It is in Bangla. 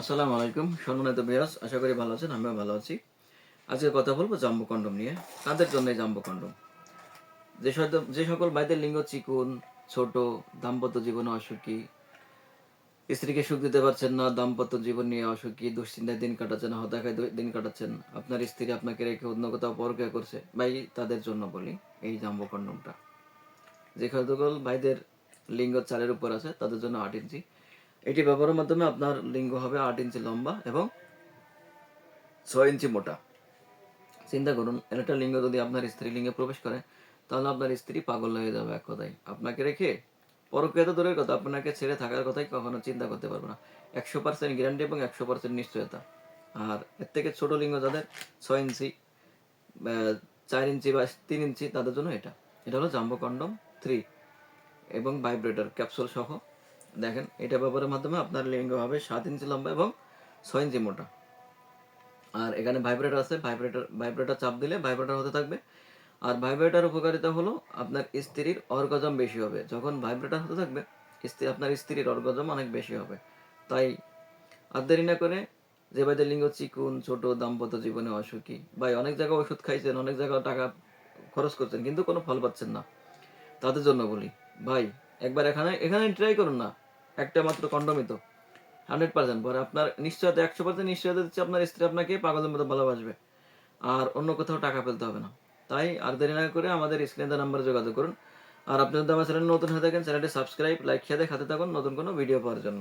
আসসালামু আলাইকুম, সম্মানিত বিয়াস আশা করি ভালো আছেন, আমিও ভালো আছি। আজকে কথা বলব জাম্বো কন্ডম নিয়ে, কাদের জন্য জাম্বো কন্ডম? যে যে সকল ভাইদের লিঙ্গ চিকুন, ছোট, দাম্পত্য জীবনে অসুখী, স্ত্রীকে সুখ দিতে পারছেন না, দাম্পত্য জীবন নিয়ে অসুখী, দুশ্চিন্তায় দিন কাটাচ্ছেন হতাশায় দিন কাটাচ্ছেন, আপনার স্ত্রী আপনাকে রেখে অন্য কোথাও পরকে করছে, ভাই, তাদের জন্য বলি এই জাম্বো কন্ডমটা। যে সকল ভাইদের লিঙ্গ চারের উপর আছে, তাদের জন্য আট ইঞ্চি। এটি ব্যবহারের মাধ্যমে আপনার লিঙ্গ হবে আট ইঞ্চি লম্বা এবং ছয় ইঞ্চি মোটা। চিন্তা করুন, একটা লিঙ্গ যদি আপনার স্ত্রী লিঙ্গে প্রবেশ করে, তাহলে আপনার স্ত্রী পাগল হয়ে যাবে এক কথায়। আপনাকে রেখে পরক্রিয়া তো দূরের কথা, আপনাকে ছেড়ে থাকার কথাই কখনো চিন্তা করতে পারবে না। একশো পার্সেন্ট গ্যারান্টি এবং একশো পার্সেন্ট নিশ্চয়তা। আর এর থেকে ছোট লিঙ্গ যাদের ছয় ইঞ্চি চার ইঞ্চি বা তিন ইঞ্চি, তাদের জন্য এটা। এটা হলো জাম্বো কন্ডম থ্রি এবং ভাইব্রেটর ক্যাপসুল সহ দেখেন, এটা ব্যবহারের মাধ্যমে আপনার লিঙ্গ হবে সাত ইঞ্চি লম্বা এবং ছয় ইঞ্চি মোটা। আর এখানে ভাইব্রেটর আছে ভাইব্রেটার ভাইব্রেটর চাপ দিলে ভাইব্রেটর হতে থাকবে। আর ভাইব্রেটর উপকারিতা হলো আপনার স্ত্রীর অর্গজম বেশি হবে। যখন ভাইব্রেটর হতে থাকবে, স্ত্রী, আপনার স্ত্রীর অর্গজম অনেক বেশি হবে। তাই আর দেরি না করে যে ভাইদের লিঙ্গ চিকুন, ছোট, দাম্পত্য জীবনে অসুখী, ভাই অনেক জায়গায় ওষুধ খাইছেন, অনেক জায়গায় টাকা খরচ করছেন, কিন্তু কোনো ফল পাচ্ছেন না। তাদের জন্য বলি, ভাই, একবার এখানে এখানে ট্রাই করুন না। একটা মাত্র কন্ডমই তো। হান্ড্রেড পার্সেন্ট পরে আপনার নিশ্চয়তা একশো পার্সেন্ট নিশ্চয়তা দিচ্ছে আপনার স্ত্রী আপনাকে পাগলের মতো ভালোবাসবে। আর অন্য কোথাও টাকা ফেলতে হবে না। তাই আর দেরি না করে আমাদের স্ক্রিনে নাম্বারে যোগাযোগ করুন। আর আপনি যদি আমার চ্যানেল নতুন হয়ে থাকেন চ্যানেলটি সাবস্ক্রাইব লাইক খেয়ে খাতে থাকুন নতুন কোনো ভিডিও পাওয়ার জন্য।